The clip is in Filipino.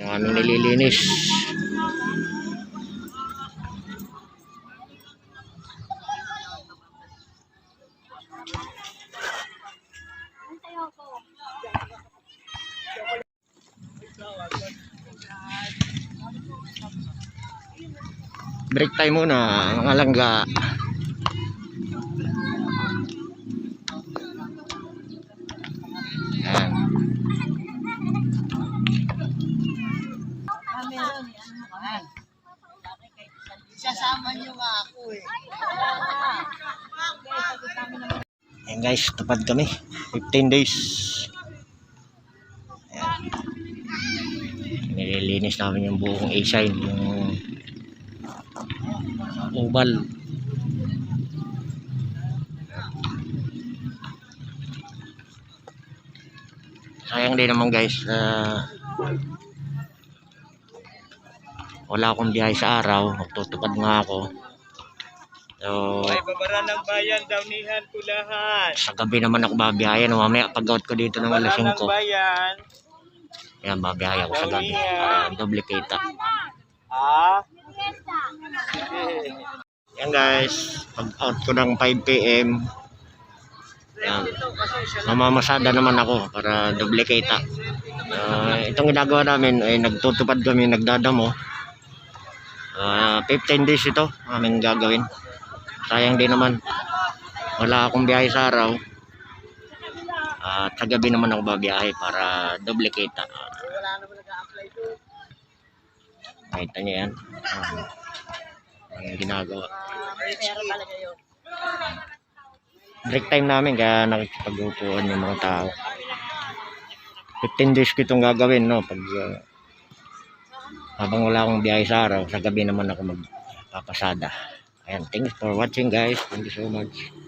yung aming nililinis break time muna mga langga Ayan. Yan Sasama niyo nga ako eh. yan guys tupad kami. 15 days. Yan nililinis namin yung buong A-sign yung oval. Sayang din naman guys ah, wala akong biyahe sa araw. Magtutupad nga ako. So Ay, babara ng bayan, dawnihan ko lahat. sa gabi naman ako babiyahe no? Mamaya pag out ko dito ng alas Babara ng 5 bayan. yan babiyahe ako sa gabi. Para double kita. Ah? yan guys. Pag out ko ng 5pm yan mamamasada naman ako para kita. Ah, itong ginagawa namin ay nagtutupad kami nagdadamo Ah, 15 days ito aming gagawin. Sayang din naman. Wala akong biyahe sa araw. At sa gabi naman ako babiyahe para nag-a-apply doon. nakita niyo yan? Ah, ang ginagawa. Break time namin kaya nakikipag-upuan yung mga tao. 15 days ko itong gagawin no? Pag uh, habang wala akong biyahe sa araw sa gabi naman ako magpapasada. Ayan thanks for watching guys. Thank you so much